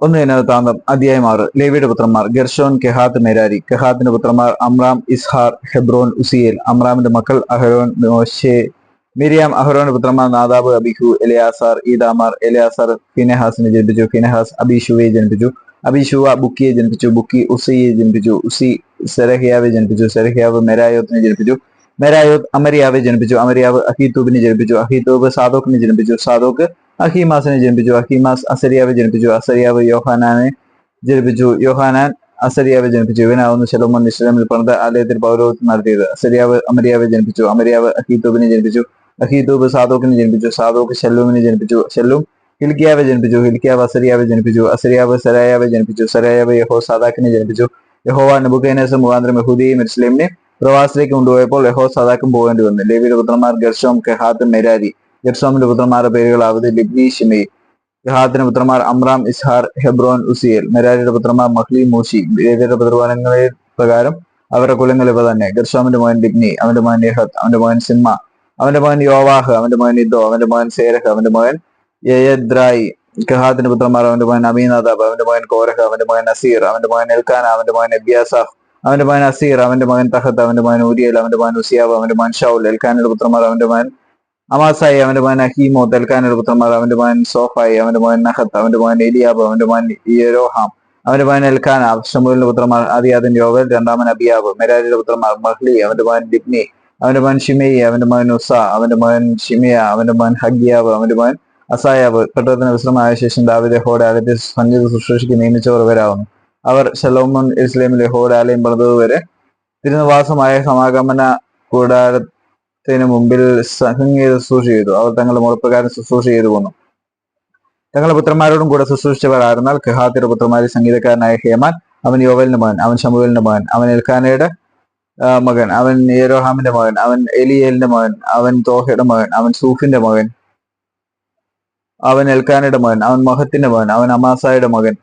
ഒന്ന് ദിനവൃത്താന്തം അധ്യായം ആറ് ലേവിയുടെ പുത്രന്മാർ ഗർഷോൻ കെഹാത്ത് മെരാരി. കെഹാത്തിന്റെ പുത്രന്മാർ അമ്രാം ഇസ്ഹാർ ഹെബ്രോൻ ഉസിയേൽ. അമ്രാമിന്റെ മക്കൾ അഹരോൻ മോശെ. മിരിയാം അഹരോന്റെ പുത്രന്മാർ നാദാബ് അബിഹു എലിയാസാർ ഈദാമാർ എലിയാസാർ ഫിനെഹാസിനെ ജനിപ്പിച്ചു ഫിനെഹാസ് അബിഷുവെ ജനിപ്പിച്ചു അബിഷുവ ബുക്കിയെ ജനിപ്പിച്ചു ബുക്കി ഉസിയെ ജനിപ്പിച്ചു ഉസി സെരഹിയാവെ ജനിപ്പിച്ചു സെരഹിയാവ് മെരായോത്തിനെ ജനിപ്പിച്ചു മെരായോത്ത് അമരിയാവെ ജനിപ്പിച്ചു അമരിയാവ് അഹീത്തൂബിനെ ജനിപ്പിച്ചു അഹീത്തൂബ് സാദോക്കിനെ ജനിപ്പിച്ചു സാദോക്ക് അഹീമാസിനെ ജനിപ്പിച്ചു അഹീമാസ് അസരിയാവെ ജനിപ്പിച്ചു അസരിയാവ് യോഹാനാനെ ജനിപ്പിച്ചു യോഹാനാൻ അസരിയാവെ ജനിപ്പിച്ചു. ഇവനാവുന്നു ശലോമോൻ ഇസ്ലാമിൽ പണിത ആലയത്തിൽ പൗരോഹിത്യം നടത്തിയത്. അസരിയാവ് അമരിയാവെ ജനിപ്പിച്ചു അമരിയാവ് അഹീത്തൂബിനെ ജനിപ്പിച്ചു അഹീത്തൂബ് സാദോക്കിനെ ജനിപ്പിച്ചു സാദോക്ക് ഷല്ലൂമിനെ ജനിപ്പിച്ചു ഷല്ലൂം ഹിൽക്കിയാവെ ജനിപ്പിച്ചു ഹിൽക്കിയാവ് അസരിയാവെ ജനിപ്പിച്ചു അസരിയാവ് സരായാവെ ജനിപ്പിച്ചു സരായാവ് യഹോ സാദാക്കിനെ ജനിപ്പിച്ചു യഹോവ നബുക്കേനേസ് മുഖാന്തരം യഹൂദിയും ഇസ്ലേമിനെ പ്രവാസത്തിലേക്ക് കൊണ്ടുപോയപ്പോൾ യഹോ സദാക്കും പോകേണ്ടി വന്നു ലേവിയുടെ പുത്രന്മാർ ഗർഷോം കെഹാത്ത് മെരാരി ഗർഷോമിന്റെ പുത്രന്മാരുടെ പേരുകളാവത് ലിബ്നി ഷിമി ഖഹാത്തിന്റെ പുത്രന്മാർ അമ്രാം ഇസ്ഹാർ ഹെബ്രോൻ ഉസിയേൽ മെരാരിയുടെ പുത്രന്മാർ മഹ്ലി മൂഷി ലേവിയുടെ പുത്രവാനങ്ങളെ പ്രകാരം അവരുടെ കുലങ്ങൾ ഇവ തന്നെ ഗർഷോമിന്റെ മകൻ ലിബ്നി അവന്റെ മകൻ യഹത്ത് അവന്റെ മകൻ സിമ്മ അവന്റെ മകൻ യോവാഹ് അവന്റെ മകൻ ഇദോ അവന്റെ മകൻ സേരഹ് അവന്റെ മകൻ യയദ്രായി കഹാത്തിന്റെ പുത്രന്മാർ അവന്റെ മകൻ അമീനാദാബ് അവന്റെ മകൻ കോരഹ് അവന്റെ മകൻ നസീർ അവന്റെ മകൻ എൽക്കാന അവന്റെ മകൻ എബ്യാസാഫ് അവന്റെ മകൻ അസീർ അവന്റെ മകൻ തഹത്ത് അവന്റെ മകൻ ഊരിയൽ അവന്റെ മകൻ ഉസിയാവ് അവന്റെ മകൻ ഷൗൽ എൽക്കാനയുടെ പുത്രന്മാർ അവന്റെ മകൻ അമാസായി അവന്റെ മകൻ അഹീമോ തെൽക്കാനയുടെ പുത്രന്മാർ അവന്റെ മകൻ സോഫായി അവന്റെ മകൻ നഹത്ത് അവന്റെ മകൻ എലിയാബ് അവന്റെ മകൻ യരോഹാം അവന്റെ മകൻ എൽഖാന ഷമുലിന്റെ പുത്രന്മാർ ആദിയാദിൻ യോവൽ രണ്ടാമൻ അബിയാബ് മെരാരിയുടെ പുത്രന്മാർ മഹ്ലി അവന്റെ മകൻ ഡിഗ്നി അവന്റെ മകൻ ഷിമയി അവന്റെ മകൻ ഉസ അവന്റെ മകൻ ഷിമിയ അവന്റെ മകൻ ഹഗിയാബ് അവന്റെ മകൻ അസായാബ് പെട്ടെന്ന് വിശ്രമമായ ശേഷം ദാവിദ് ഹോഡ് ആദ്യത്തെ സംഗീത ശുശ്രൂഷയ്ക്ക് നിയമിച്ചവർ ഇവരാവുന്നു അവർ ഷലോമോൻ ഇസ്ലേമിലെ യഹോയുടെ ആലയം പണിതതുവരെ തിരുനിവാസമായ സമാഗമന കൂടാരത്തിന് മുമ്പിൽ സംഗീത ശുശ്രൂഷ ചെയ്തു. അവർ തങ്ങളുടെ മുറപ്പുകാരൻ ശുശ്രൂഷ ചെയ്തു പോന്നു. തങ്ങളുടെ പുത്രന്മാരോടും കൂടെ ശുശ്രൂഷിച്ചവർ ആയിരുന്നാൽ ഖഹാത്തിയുടെ പുത്രന്മാരിൽ സംഗീതക്കാരനായ ഹേമാൻ അവൻ യോവലിന്റെ മകൻ അവൻ ഷമുവലിന്റെ മകൻ അവൻ എൽഖാനയുടെ മകൻ അവൻ ഏരോഹാമിന്റെ മകൻ അവൻ എലിയേലിന്റെ മകൻ അവൻ തോഹയുടെ മകൻ അവൻ സൂഫിന്റെ മകൻ അവൻ എൽക്കാനയുടെ മകൻ അവൻ മഹത്തിന്റെ മകൻ അവൻ അമാസായുടെ മകൻ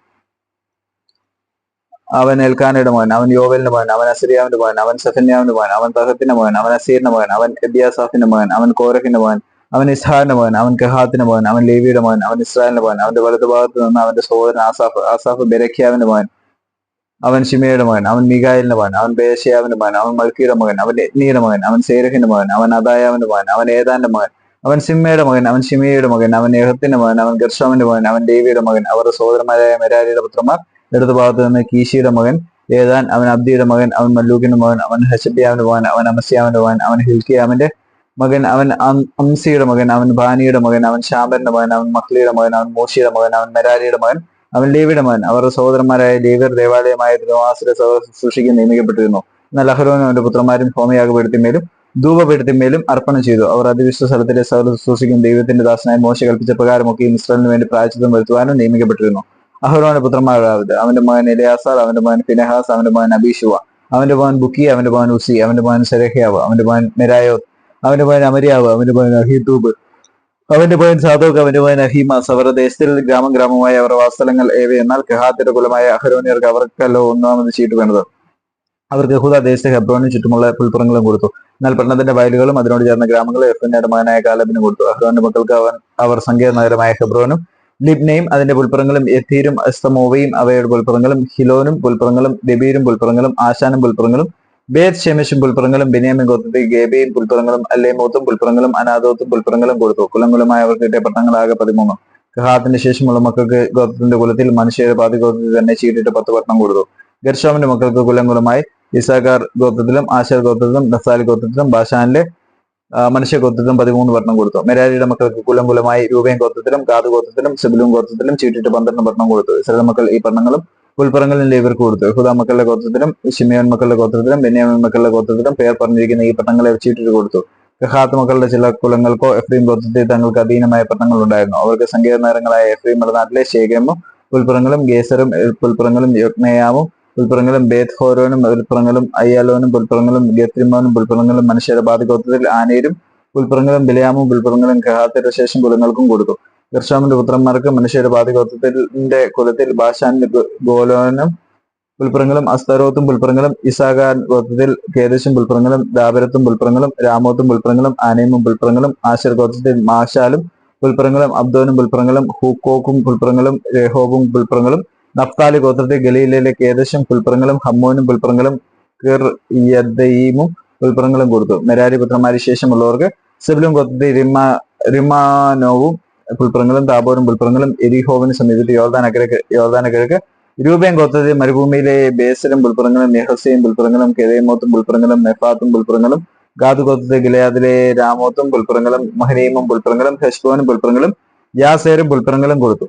അവൻ എൽക്കാനയുടെ മകൻ അവൻ യോവലിന്റെ മകൻ അവൻ അസരിയാവിന്റെ മകൻ അവൻ സഫന്യാവിന്റെ മകൻ അവൻ തഹത്തിന്റെ മകൻ അവൻ അസീറിന്റെ മകൻ അവൻ എബിയാസാഫിന്റെ മകൻ അവൻ കോരഹിന്റെ മകൻ അവൻ ഇസ്ഹാറിന്റെ മകൻ അവൻ കഹാത്തിന്റെ മകൻ അവൻ ലേവിയുടെ മകൻ അവൻ ഇസ്രായേലിന്റെ മകൻ അവന്റെ വലതുഭാഗത്ത് നിന്ന് അവന്റെ സഹോദരൻ ആസാഫ് ആസാഫ് ബെരഖ്യാവിന്റെ മകൻ അവൻ ഷിമയുടെ മകൻ അവൻ മികായലിന്റെ മകൻ അവൻ ബേഷയാവിന്റെ മകൻ അവൻ മൽക്കിയുടെ മകൻ അവൻ എത്നിയുടെ മകൻ അവൻ സേരഹിന്റെ മകൻ അവൻ അദായാവിന്റെ മകൻ അവൻ ഏതാന്റെ മകൻ അവൻ സിമ്മയുടെ മകൻ അവൻ ഷിമയുടെ മകൻ അവൻ യഹത്തിന്റെ മകൻ അവൻ ഗർഷോമിന്റെ മകൻ അവൻ ദേവിയുടെ മകൻ അവരുടെ സഹോദരന്മാരായ മെരാരിയുടെ പുത്രന്മാർ ഇടതു ഭാഗത്ത് നിന്ന് കീശിയുടെ മകൻ ഏതാൻ അവൻ അബ്ദിയുടെ മകൻ അവൻ മല്ലൂക്കിന്റെ മകൻ അവൻ ഹസബിയാവിന്റെ മകൻ അവൻ അമസ്യാവിന്റെ മകൻ അവൻ ഹിൽക്കിയാമിന്റെ മകൻ അവൻ അംസിയുടെ മകൻ അവൻ ബാനിയുടെ മകൻ അവൻ ഷാബന്റെ മകൻ അവൻ മക്ലിയുടെ മകൻ അവൻ മോശിയുടെ മകൻ അവൻ മെരാരിയുടെ മകൻ അവൻ ലേവിയുടെ മകൻ അവരുടെ സഹോദരന്മാരായ ലേവിയർ ദേവാലയമായ ദ്രവാസുര സൂക്ഷിക്കാൻ നിയമിക്കപ്പെട്ടിരുന്നു എന്നാൽ അഹരോനും അവന്റെ പുത്രന്മാരും ഹോമയാഗപീഠത്തിന്മേലും ധൂപപ്പെടുത്തിമേലും അർപ്പണം ചെയ്തു അവർ അതിവിശ്വ സ്ഥലത്തിലെ സകല സൂക്ഷിക്കും ദൈവത്തിന്റെ ദാസനായ മോശ കൽപ്പിച്ച പ്രകാരമൊക്കെ ഇസ്രായേലിന് വേണ്ടി പ്രായച്ചിത്തം വരുത്തുവാനും നിയമിക്കപ്പെട്ടിരുന്നു അഹരോന്റെ പുത്രന്മാരാവത് അവന്റെ മകൻ എലിയാസാർ അവന്റെ മകൻ ഫിനഹാസ് അവന്റെ മകൻ അബീഷുവ അവന്റെ മകൻ ബുക്കി അവന്റെ മകൻ ഉസി അവന്റെ മകൻ സെരഹ്യാവ് അവന്റെ മകൻ മെരായോത്ത് അവന്റെ മകൻ അമരിയാവ് അവന്റെ മകൻ അഹിദൂബ് അവന്റെ മകൻ സാദോക്ക് അവന്റെ മകൻ അഹീമാസ് അവരുടെ ദേശത്തിൽ ഗ്രാമം ഗ്രാമമായ അവരുടെ വാസ്തലങ്ങൾ ഏവ എന്നാൽ കഹാത്തിന്റെ കുലമായ അഹരോനിയർക്ക് അവർക്കല്ലോ ഒന്നാമത് ചീട്ട് വേണ്ടത് അവർക്ക് യഹൂദ ദേശത്തെ ഹെബ്രോനും ചുറ്റുമുള്ള പുൽപ്പുറങ്ങളും കൊടുത്തു എന്നാൽ പട്ടണത്തിന്റെ വയലുകളും അതിനോട് ചേർന്ന ഗ്രാമങ്ങളും എഫിന്റെ മകനായ കാലബിന് കൊടുത്തു അഹ്റോന്റെ മക്കൾക്ക് അവൻ അവർ സങ്കേത നഗരമായ ഹെബ്രോനും ലിബ്നയും അതിന്റെ പുൽപ്പുറങ്ങളും എത്തീരും അസ്തമോവയും അവയുടെ പുൽപ്പുറങ്ങളും ഹിലോനും പുൽപ്പുറങ്ങളും ദബീരും പുൽപ്പുറങ്ങളും ആശാനും പുൽപ്പുറങ്ങളും ബേത് ഷെമിഷും പുൽപ്പുറങ്ങളും ബെന്യാമിൻ ഗോത്രത്തിൽ ഗേബയും പുൽപ്പുറങ്ങളും അല്ലേമോത്തും പുൽപ്പുറങ്ങളും അനാദോത്തും പുൽപ്പുറങ്ങളും കൊടുത്തു. കുലംകുലമായ അവർക്ക് കിട്ടിയ പട്ടണങ്ങളാകെ പതിമൂന്ന്. ഖഹാത്തിന്റെ ശേഷമുള്ള മക്കൾക്ക് ഗോത്രത്തിന്റെ കുലത്തിൽ മനുഷ്യരുടെ പാതി ഗോത്രത്തിൽ തന്നെ ചീട്ടിട്ട് പത്ത് പട്ടണം കൊടുത്തു. ഗർഷോമിന്റെ മക്കൾക്ക് കുലംകുലമായി ഇസാഖാർ ഗോത്രത്തിലും ആശാർ ഗോത്രത്തിലും നസാലി ഗോത്രത്തിലും ബാഷാനിലെ മനുഷ്യ ഗോത്രത്തിലും പതിമൂന്ന് വർണം കൊടുത്തു. മെരാരിയുടെ മക്കൾക്ക് കുലം കുലമായി രൂപയും ഗോത്രത്തിലും കാതു ഗോത്രത്തിലും സിബിലും ഗോത്രത്തിലും ചീട്ടിട്ട് പന്ത്രണ്ട് വർണം കൊടുത്തു. ഇസ്രായേൽ മക്കൾ ഈ പട്ടണങ്ങളും ഉൾപ്പറങ്ങളിൽ ഇവർക്ക് കൊടുത്തു. യഹൂദ മക്കളുടെ ഗോത്രത്തിലും ഷിമിയോൻ മക്കളുടെ ഗോത്രത്തിലും ബെന്യാമിൻ മക്കളുടെ ഗോത്രത്തിലും പേർ പറഞ്ഞിരിക്കുന്ന ഈ പട്ടണങ്ങളെ ചീട്ടിട്ട് കൊടുത്തു. ഖഹാത്ത് മക്കളുടെ ചില കുലങ്ങൾക്കോ എഫ്രീം ഗോത്രത്തിൽ തങ്ങൾക്ക് അധീനമായ പട്ടണങ്ങൾ ഉണ്ടായിരുന്നു. അവർക്ക് സങ്കേത നഗരങ്ങളായ എഫ്രീം മലനാട്ടിലെ ശേഖരമും പുൽപ്പുറങ്ങളും ഗേസറും പുൽപ്പുറങ്ങളും യൊക്നയാമും പുൽപ്പുറങ്ങളും ബേത് ഹോരോനും പുൽപ്പുറങ്ങളും അയ്യാലോനും പുൽപ്പുറങ്ങളും ഗത്രിമോനും പുൽപ്പുറങ്ങളും മനുഷ്യരുടെ ബാധികോത്രത്തിൽ ആനയിലും പുൽപ്പുറങ്ങളും ബിലയാമും പുൽപ്പുറങ്ങളും ഗഹാത്തിന്റെ ശേഷം കുലങ്ങൾക്കും കൊടുത്തു. ഗർഷാമിന്റെ പുത്രന്മാർക്ക് മനുഷ്യരുടെ ബാധികോത്രത്തിന്റെ കുലത്തിൽ ബാഷാന്റെ ഗോലോനും പുൽപ്പുറങ്ങളും അസ്തരോത്തും പുൽപ്പുറങ്ങളും ഇസാഖാൻ ഗോത്രത്തിൽ കേദശും പുൽപ്പുറങ്ങളും ദാബരത്തും പുൽപ്പുറങ്ങളും രാമോത്തും പുൽപ്പുറങ്ങളും ആനയമും പുൽപ്പുറങ്ങളും ആശർ ഗോത്രത്തിൽ മാഷാലും പുൽപ്പുറങ്ങളും അബ്ദോനും പുൽപ്പുറങ്ങളും ഹൂക്കോക്കും പുൽപ്പുറങ്ങളും രഹോബും പുൽപ്പുറങ്ങളും നഫ്താലി ഗോത്രത്തെ ഗലീലയിലെ കേദശും പുൽപ്പുറങ്ങളും ഹമ്മോനും പുൽപ്പുറങ്ങളും കിർ യദ്ദയീമും പുൽപ്പുറങ്ങളും കൊടുത്തു. മെരാരി പുത്രന്മാരി ശേഷമുള്ളവർക്ക് സിബിലും ഗോത്രത്തെ റിമ റിമാനോവും പുൽപ്പുറങ്ങളും താബോരും പുൽപ്പുറങ്ങളും എരിഹോവിന് സമീപത്ത് യോർദാൻ കിഴക്ക് യോർദാന കിഴക്ക് രൂപയും ഗോത്രത്തിൽ മരുഭൂമിയിലെ ബേസലും പുൽപ്പുറങ്ങളും നെഹസയും പുൽപ്പുറങ്ങളും കെരേമോത്തും പുൽപ്പുറങ്ങളും നെഫാത്തും പുൽപ്പുറങ്ങളും ഗാദു ഗോത്രത്തെ ഗിലയാദിലെ രാമോത്തും പുൽപ്പുറങ്ങളും മഹനീമും പുൽപ്പുറങ്ങളും ഹെഷ്ബോനും പുൽപ്പുറങ്ങളും യാസേരും പുൽപ്പുറങ്ങളും കൊടുത്തു.